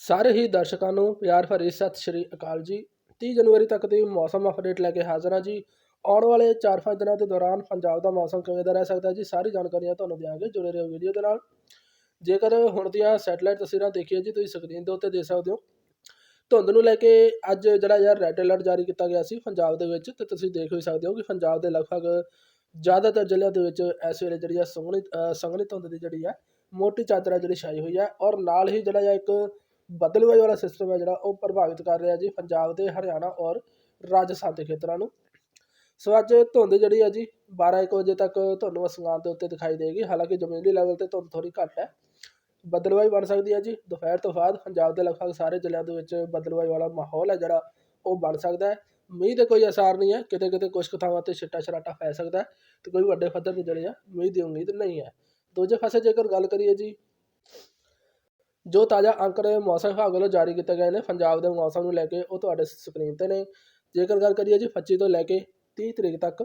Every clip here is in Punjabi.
ਸਾਰੇ ਹੀ ਦਰਸ਼ਕਾਂ ਨੂੰ ਪਿਆਰ ਭਰੀ ਸਤਿ ਸ਼੍ਰੀ ਅਕਾਲ ਜੀ। 30 ਜਨਵਰੀ ਤੱਕ ਦੀ ਮੌਸਮ ਅਪਡੇਟ ਲੈ ਕੇ ਹਾਜ਼ਰ ਹਾਂ ਜੀ। ਆਉਣ ਵਾਲੇ 4-5 ਦਿਨਾਂ ਦੇ ਦੌਰਾਨ ਪੰਜਾਬ ਦਾ ਮੌਸਮ ਕਿਵੇਂ ਦਾ ਰਹਿ ਸਕਦਾ ਜੀ, ਸਾਰੀ ਜਾਣਕਾਰੀਆਂ ਤੁਹਾਨੂੰ ਦਿਆਂਗੇ ਜੁੜੇ ਰਹੋ ਵੀਡੀਓ ਦੇ ਨਾਲ। ਜੇਕਰ ਹੁਣ ਦੀਆਂ ਸੈਟਲਾਈਟ ਤਸਵੀਰਾਂ ਦੇਖੀਏ ਜੀ, ਤੁਸੀਂ ਸਕਰੀਨ ਦੇ ਉੱਤੇ ਦੇਖ ਸਕਦੇ ਹੋ। ਧੁੰਦ ਨੂੰ ਲੈ ਕੇ ਅੱਜ ਜਿਹੜਾ ਯਾਰ ਰੈੱਡ ਅਲਰਟ ਜਾਰੀ ਕੀਤਾ ਗਿਆ ਸੀ ਪੰਜਾਬ ਦੇ ਵਿੱਚ, ਤੇ ਤੁਸੀਂ ਦੇਖ ਵੀ ਸਕਦੇ ਹੋ ਕਿ ਪੰਜਾਬ ਦੇ ਲਗਭਗ ਜ਼ਿਆਦਾਤਰ ਜ਼ਿਲ੍ਹਿਆਂ ਦੇ ਵਿੱਚ ਇਸ ਵੇਲੇ ਜਿਹੜੀ ਆ ਸੰਘਣੀ ਸੰਘਣੀ ਧੁੰਦ ਦੀ ਜਿਹੜੀ ਆ ਮੋਟੀ ਚਾਦਰ ਜਿਹੜੀ ਛਾਈ ਹੋਈ ਹੈ ਔਰ ਨਾਲ ਹੀ ਜਿਹੜਾ ਆ ਇੱਕ ਬਦਲਵਾਈ ਵਾਲਾ ਸਿਸਟਮ ਹੈ ਜਿਹੜਾ, ਉਹ ਪ੍ਰਭਾਵਿਤ ਕਰ ਰਿਹਾ ਜੀ ਪੰਜਾਬ ਦੇ ਹਰਿਆਣਾ ਔਰ ਰਾਜਸਥਾਨ ਦੇ ਖੇਤਰਾਂ ਨੂੰ। ਸੋ ਅੱਜ ਧੁੰਦ ਜਿਹੜੀ ਹੈ ਜੀ 12 ਇੱਕ ਵਜੇ ਤੱਕ ਤੁਹਾਨੂੰ ਅਸਮਾਨ ਦੇ ਉੱਤੇ ਦਿਖਾਈ ਦੇਗੀ। ਹਾਲਾਂਕਿ ਜ਼ਮੀਨੀ ਲੈਵਲ ਤੇ ਧੁੰਦ ਥੋੜੀ ਘੱਟ ਹੈ। ਬਦਲਵਾਈ ਬਣ ਸਕਦੀ ਹੈ ਜੀ। ਦੁਪਹਿਰ ਤੋਂ ਬਾਅਦ ਪੰਜਾਬ ਦੇ ਲਗਭਗ ਸਾਰੇ ਜ਼ਿਲ੍ਹਿਆਂ ਦੇ ਵਿੱਚ ਬਦਲਵਾਈ ਵਾਲਾ ਮਾਹੌਲ ਹੈ ਜਿਹੜਾ, ਉਹ ਬਣ ਸਕਦਾ ਹੈ। ਮੀਂਹ ਦੇ ਕੋਈ ਅਸਾਰ ਨਹੀਂ ਹੈ। ਕਿਤੇ ਕਿਤੇ ਕੁਝ ਕੁ ਥਾਵਾਂ ਤੇ ਛਿੱਟਾ ਛਰਾਟਾ ਪੈ ਸਕਦਾ ਹੈ ਤੇ ਕੋਈ ਵੱਡੇ ਪੱਧਰ ਤੇ ਜਿਹੜੇ ਆ ਮੀਂਹ ਦੀ ਉਮੀਦ ਨਹੀਂ ਹੈ। ਦੂਜੇ ਪਾਸੇ ਜੇਕਰ ਗੱਲ ਕਰੀਏ ਜੀ ਜੋ ਤਾਜ਼ਾ ਅੰਕੜੇ ਮੌਸਮ ਵਿਭਾਗ ਵੱਲੋਂ ਜਾਰੀ ਕੀਤੇ ਗਏ ਨੇ, ਪੰਜਾਬ ਦੇ ਮੌਸਮ ਨੂੰ ਲੈ ਕੇ ਉਹ ਤੁਹਾਡੇ ਸਕਰੀਨ ਤੇ ਨੇ। ਜੇਕਰ ਗੱਲ ਕਰੀਏ ਜੀ 25 ਤੋਂ ਲੈ ਕੇ 30 ਤਰੀਕ ਤੱਕ,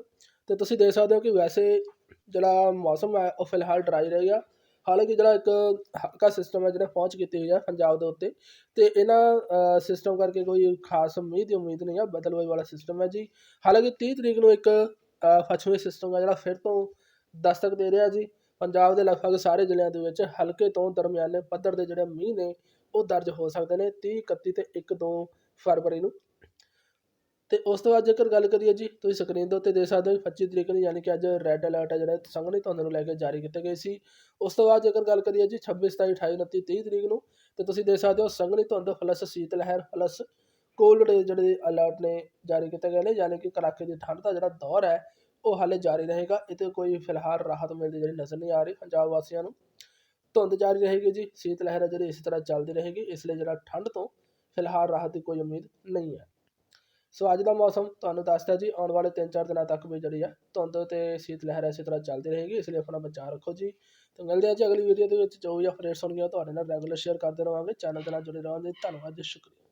ਤੇ ਤੁਸੀਂ ਦੇਖ ਸਕਦੇ ਹੋ ਕਿ ਵੈਸੇ ਜਿਹੜਾ ਮੌਸਮ ਹੈ, ਉਹ ਫਿਲਹਾਲ ਡਰਾਈ ਰਹੇਗਾ ਹਾਲਾਂਕਿ ਜਿਹੜਾ ਇੱਕ ਹਲਕਾ ਸਿਸਟਮ ਹੈ, ਜਿਹੜਾ ਪਹੁੰਚ ਕੀਤੀ ਹੋਈ ਹੈ ਪੰਜਾਬ ਦੇ ਉੱਤੇ, ਤੇ ਇਹਨਾਂ ਸਿਸਟਮ ਕਰਕੇ ਕੋਈ ਖਾਸ ਉਮੀਦ ਦੀ ਉਮੀਦ ਨਹੀਂ ਹੈ ਬਦਲਵਾਈ ਵਾਲਾ ਸਿਸਟਮ ਹੈ ਜੀ। ਹਾਲਾਂਕਿ 30 ਤਰੀਕ ਨੂੰ ਇੱਕ ਪੱਛਮੀ ਸਿਸਟਮ ਹੈ, ਜਿਹੜਾ ਫਿਰ ਤੋਂ ਦਸਤਕ ਦੇ ਰਿਹਾ ਜੀ। ਪੰਜਾਬ ਦੇ ਲਗਭਗ ਸਾਰੇ ਜ਼ਿਲ੍ਹਿਆਂ ਦੇ ਵਿੱਚ ਹਲਕੇ ਤੋਂ ਦਰਮਿਆਨੇ ਪੱਧਰ ਦੇ ਜਿਹੜੇ ਮੀਂਹ ਨੇ, ਉਹ ਦਰਜ ਹੋ ਸਕਦੇ ਨੇ 30 31 ਤੇ 1 2 ਫਰਵਰੀ ਨੂੰ। ਤੇ ਉਸ ਤੋਂ ਬਾਅਦ ਜੇਕਰ ਗੱਲ ਕਰੀਏ ਜੀ, ਤੁਸੀਂ ਸਕਰੀਨ ਦੇ ਉੱਤੇ ਦੇਖ ਸਕਦੇ ਹੋ ਕਿ 25 ਤਰੀਕ ਨੂੰ ਯਾਨੀ ਕਿ ਅੱਜ ਰੈੱਡ ਅਲਰਟ ਹੈ ਜਿਹੜਾ ਸੰਘਣੀ ਧੁੰਦ ਨੂੰ ਲੈ ਕੇ ਜਾਰੀ ਕੀਤੇ ਗਏ ਸੀ। ਉਸ ਤੋਂ ਬਾਅਦ ਜੇਕਰ ਗੱਲ ਕਰੀਏ ਜੀ 26 27 28 29 30 ਤਰੀਕ ਨੂੰ, ਤੇ ਤੁਸੀਂ ਦੇਖ ਸਕਦੇ ਹੋ ਸੰਘਣੀ ਧੁੰਦ ਪਲੱਸ ਸੀਤ ਲਹਿਰ ਪਲੱਸ ਕੋਲਡ ਡੇ ਜਿਹੜੇ ਅਲਰਟ ਨੇ ਜਾਰੀ ਕੀਤੇ ਗਏ ਨੇ, ਯਾਨੀ ਕਿ ਕੜਾਕੇ ਦੀ ਠੰਡ ਦਾ ਜਿਹੜਾ ਦੌਰ ਹੈ ਉਹ ਹਾਲੇ ਜਾਰੀ ਰਹੇਗਾ। ਇਹ ਤੇ ਕੋਈ ਫਿਲਹਾਲ ਰਾਹਤ ਮਿਲਦੀ ਜਿਹੜੀ ਨਜ਼ਰ ਨਹੀਂ ਆ ਰਹੀ, ਪੰਜਾਬ ਵਾਸੀਆਂ ਨੂੰ ਧੁੰਦ ਜਾਰੀ ਰਹੇਗੀ ਜੀ। ਸੀਤ ਲਹਿਰ ਹੈ ਜਿਹੜੀ ਇਸੇ ਤਰ੍ਹਾਂ ਚੱਲਦੀ ਰਹੇਗੀ, ਇਸ ਲਈ ਜਿਹੜਾ ਠੰਡ ਤੋਂ ਫਿਲਹਾਲ ਰਾਹਤ ਦੀ ਕੋਈ ਉਮੀਦ ਨਹੀਂ ਹੈ। ਸੋ ਅੱਜ ਦਾ ਮੌਸਮ ਤੁਹਾਨੂੰ ਦੱਸਦਾ ਜੀ, ਆਉਣ ਵਾਲੇ 3-4 ਦਿਨਾਂ ਤੱਕ ਵੀ ਜਿਹੜੀ ਆ, ਧੁੰਦ ਤੇ ਸੀਤ ਲਹਿਰ ਇਸੇ ਤਰ੍ਹਾਂ ਚੱਲਦੀ ਰਹੇਗੀ, ਇਸ ਲਈ ਆਪਣਾ ਬਚਾਅ ਰੱਖੋ ਜੀ। ਤੇ ਮਿਲਦੇ ਹਾਂ ਜੀ ਅਗਲੀ ਵੀਡੀਓ ਦੇ ਵਿੱਚ, ਜੋ ਵੀ ਅਪਡੇਟਸ ਹੋਣਗੀਆਂ ਤੁਹਾਡੇ ਨਾਲ ਰੈਗੂਲਰ ਸ਼ੇਅਰ ਕਰਦੇ ਰਹਾਂਗੇ। ਚੈਨਲ ਦੇ ਨਾਲ ਜੁੜੇ ਰਹਾਂਗੇ। ਧੰਨਵਾਦ ਜੀ, ਸ਼ੁਕਰੀਆ।